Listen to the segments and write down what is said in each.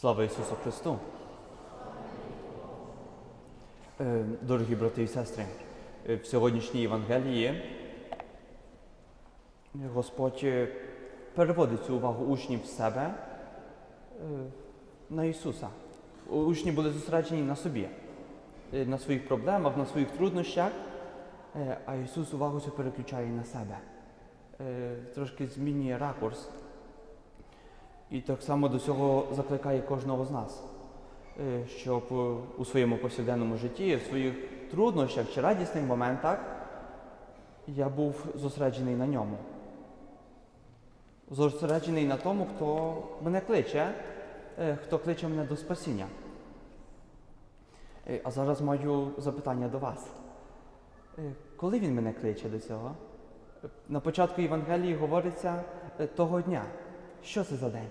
Слава Ісусу Христу! Е, Дорогі брати і сестри, е, в сьогоднішній Євангелії е, Господь переводить цю увагу учнів в себе на Ісуса. Учні були зосереджені на собі, на своїх проблемах, на своїх труднощах, а Ісус увагу переключає на себе. Трошки змінює ракурс. І так само до цього закликає кожного з нас, е, щоб у своєму повсякденному житті, в своїх труднощах чи радісних моментах я був зосереджений на ньому. Зосереджений на тому, хто мене кличе, е, хто кличе мене до спасіння. Е, А зараз маю запитання до вас. Коли він мене кличе до цього? На початку Євангелії говориться того дня. Що це за день?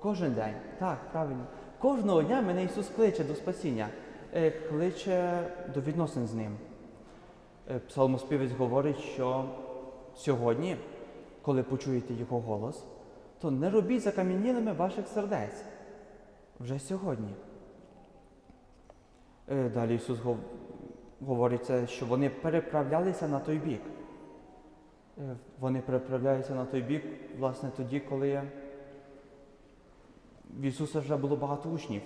Кожен день. Так, правильно. Кожного дня мене Ісус кличе до спасіння, е, кличе до відносин з Ним. Е, Псалмоспівець говорить, що сьогодні, коли почуєте Його голос, то не робіть закам'янілими ваших сердець. Вже сьогодні. Е, Далі Ісус гов- говорить, що вони переправлялися на той бік. Е, Вони переправляються на той бік, власне, тоді, коли в Ісуса вже було багато учнів.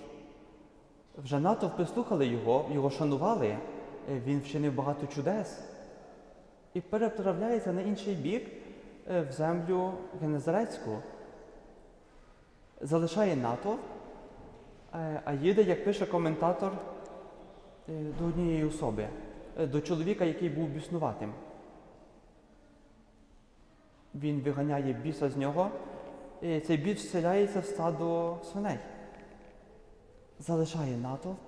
Вже натовпи слухали Його, Його шанували, е, Він вчинив багато чудес і переправляється на інший бік е, в землю Генезарецьку. Залишає натовп, а їде, як пише коментатор, до однієї особи, до чоловіка, який був біснуватим. Він виганяє біса з нього, і цей біс вселяється в стадо свиней. Залишає натовп,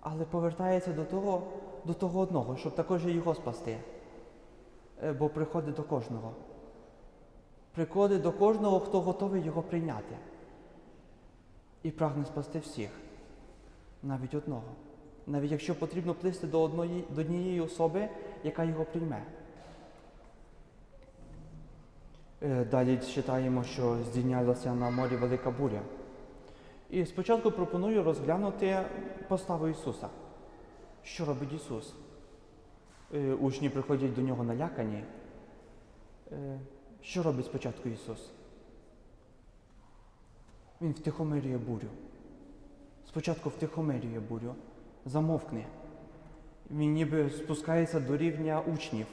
але повертається до того, до того одного, щоб також і його спасти. Е, Бо приходить до кожного. Приходить до кожного, хто готовий його прийняти. І прагне спасти всіх, навіть одного. Навіть якщо потрібно плисти до, одної, до однієї особи, яка його прийме. Далі читаємо, що здійнялася на морі велика буря. І спочатку пропоную розглянути поставу Ісуса. Що робить Ісус? Е, Учні приходять до нього налякані. Е, Що робить спочатку Ісус? Він втихомирює бурю. Спочатку втихомирює бурю, замовкне. Він ніби спускається до рівня учнів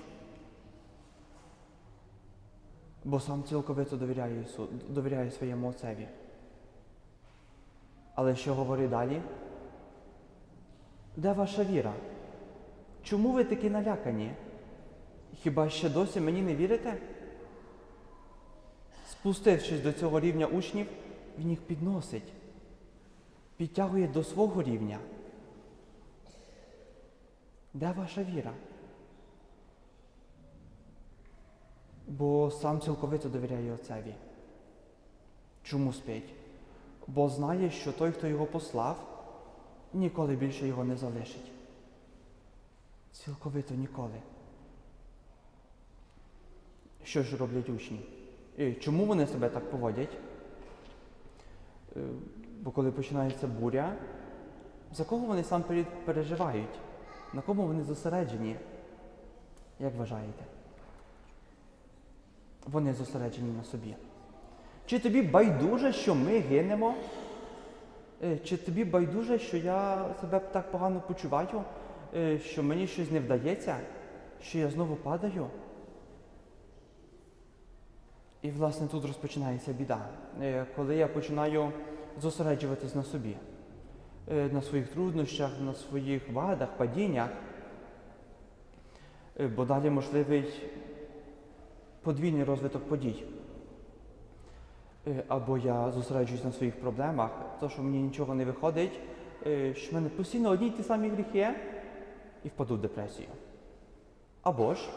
бо сам цілковито довіряє Ісу, довіряє своєму Отцеві. Але що говорить далі? Де ваша віра? Чому ви такі налякані? Хіба ще досі мені не вірите? Спустившись до цього рівня учнів, він їх підносить, підтягує до свого рівня. Де ваша віра? Бо сам цілковито довіряє Отцеві. Чому спить? Бо знає, що той, хто його послав, ніколи більше його не залишить. Цілковито ніколи. Що ж роблять учні? І чому вони себе так поводять? Е, Бо коли починається буря, за кого вони сам переживають? На кому вони зосереджені? Як вважаєте? Вони зосереджені на собі. Чи тобі байдуже, що ми гинемо? Е, Чи тобі байдуже, що я себе так погано почуваю, е, що мені щось не вдається, що я знову падаю? І, власне, тут розпочинається біда, Е, коли я починаю зосереджуватись на собі, на своїх труднощах, на своїх вадах, падіннях, бо далі можливий подвійний розвиток подій. Е, Або я зосереджуюсь на своїх проблемах, то, що мені нічого не виходить, е, що в мене постійно одні й ті самі гріхи і впаду в депресію. Або ж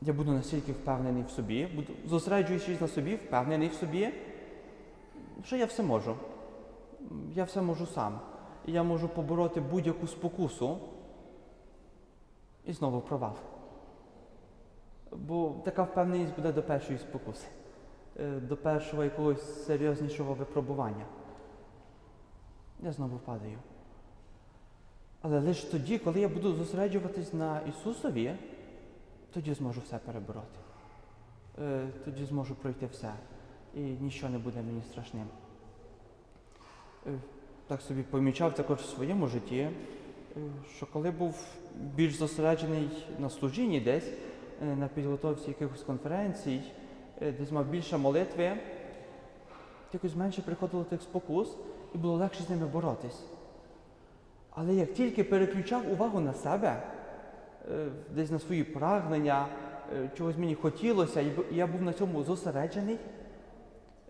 я буду настільки впевнений в собі, буду зосереджуючись на собі, впевнений в собі, що я все можу. Я все можу сам. Я можу побороти будь-яку спокусу і знову провал. Бо така впевненість буде до першої спокуси. е, до першого якогось серйознішого випробування. Я знову падаю. Але лише тоді, коли я буду зосереджуватись на Ісусові, тоді зможу все перебороти. Е, Тоді зможу пройти все. І нічого не буде мені страшним. Е, Так собі помічав також в своєму житті, що коли був більш зосереджений на служінні десь, на підготовці якихось конференцій, е, десь мав більше молитви, якось менше приходило тих спокус і було легше з ними боротись. Але як тільки переключав увагу на себе, е, десь на свої прагнення, е, чогось мені хотілося, і я був на цьому зосереджений,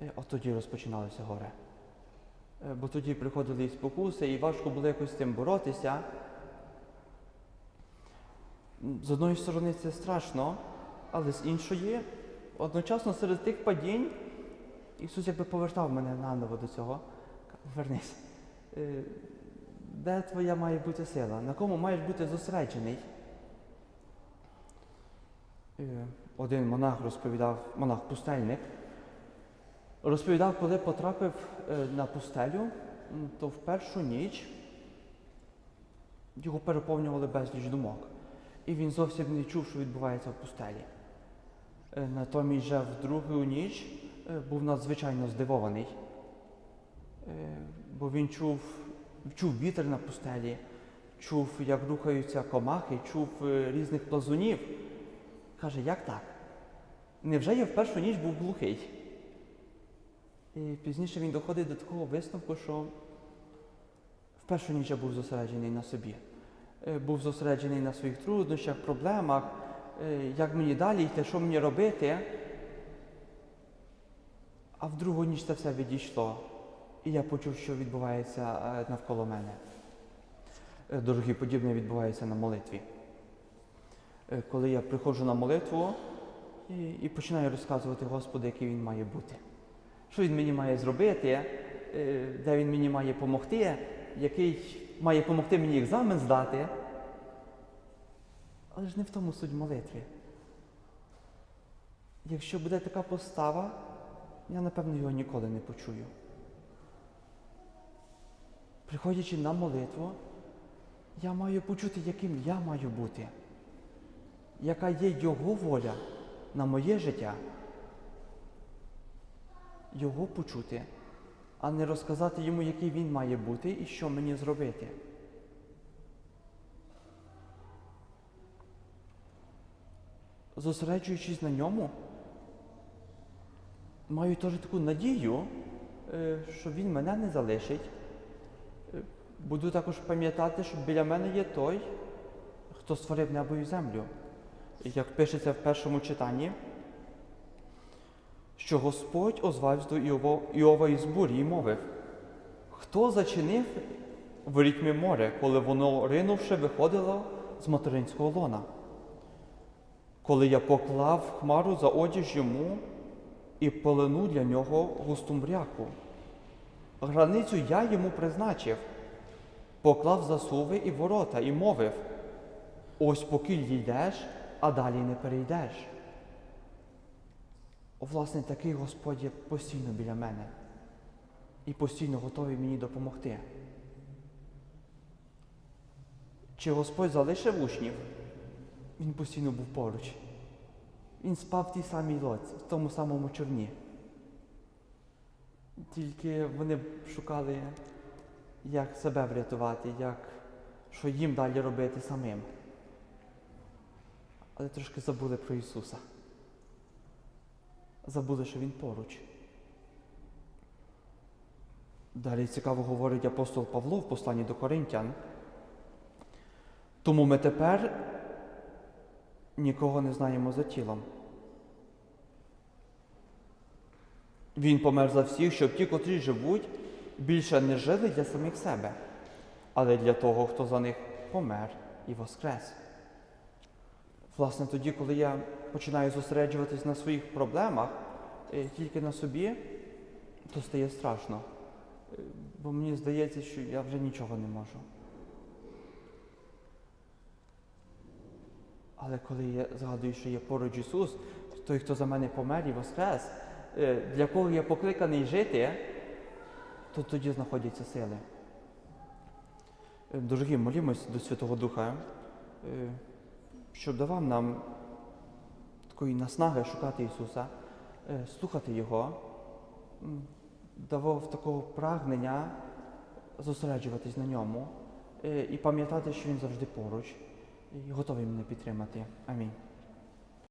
е, от тоді розпочиналося горе. Е, Бо тоді приходили і спокуси, і важко було якось з цим боротися. З одної сторони це страшно, але з іншої, одночасно серед тих падінь, Ісус якби повертав мене наново до цього. Вернись. Е, Де твоя має бути сила? На кому маєш бути зосереджений? Е, Один монах розповідав, монах-пустельник, розповідав, коли потрапив е, на пустелю, то в першу ніч його переповнювали безліч думок. І він зовсім не чув, що відбувається в пустелі. Е, Натомість же в другу ніч е, був надзвичайно здивований, Е, бо він чув, чув вітер на пустелі, чув, як рухаються комахи, чув різних плазунів. Каже, як так? Невже я в першу ніч був глухий? І пізніше він доходить до такого висновку, що в першу ніч я був зосереджений на собі. Е, Був зосереджений на своїх труднощах, проблемах, е, як мені далі йти, що мені робити. А в другу ніч це все відійшло. І я почув, що відбувається е, навколо мене. Дорогі, подібне відбувається на молитві. Коли я приходжу на молитву і, і починаю розказувати Господу, який він має бути. Що він мені має зробити, де він мені має допомогти, який має допомогти мені екзамен здати. Але ж не в тому суть молитви. Якщо буде така постава, я напевно його ніколи не почую. Приходячи на молитву, я маю почути, яким я маю бути, яка є Його воля на моє життя. Його почути, а не розказати йому, який він має бути і що мені зробити. Зосереджуючись на ньому, маю теж таку надію, е, що він мене не залишить. Е, Буду також пам'ятати, що біля мене є той, хто створив небо і землю. Як пишеться в першому читанні, що Господь озвався до Іова, із бурі і мовив, хто зачинив ворітьми море, коли воно, ринувши, виходило з материнського лона? Коли я поклав хмару за одіж йому і полину для нього густу мряку. Границю я йому призначив, поклав засуви і ворота і мовив, ось покіль йдеш, а далі не перейдеш. Власне, такий Господь є постійно біля мене і постійно готовий мені допомогти. Чи Господь залишив учнів? Він постійно був поруч. Він спав в тій самій лодці, в тому самому човні. Тільки вони шукали, як себе врятувати, як, що їм далі робити самим. Але трошки забули про Ісуса. Забули, що Він поруч. Далі цікаво говорить апостол Павло в посланні до Коринтян. Тому ми тепер нікого не знаємо за тілом. Він помер за всіх, щоб ті, котрі живуть, більше не жили для самих себе, але для того, хто за них помер і воскрес. Власне, тоді, коли я починаю зосереджуватись на своїх проблемах, е, тільки на собі, то стає страшно. Е, Бо мені здається, що я вже нічого не можу. Але коли я згадую, що є поруч Ісус, той, хто за мене помер і воскрес, е, для кого я покликаний жити, то тоді знаходяться сили. Дорогі, молімось до Святого Духа, щоб давав нам такої наснаги шукати Ісуса, е, слухати Його, давав такого прагнення зосереджуватись на ньому е, і пам'ятати, що Він завжди поруч і готовий мене підтримати. Амінь.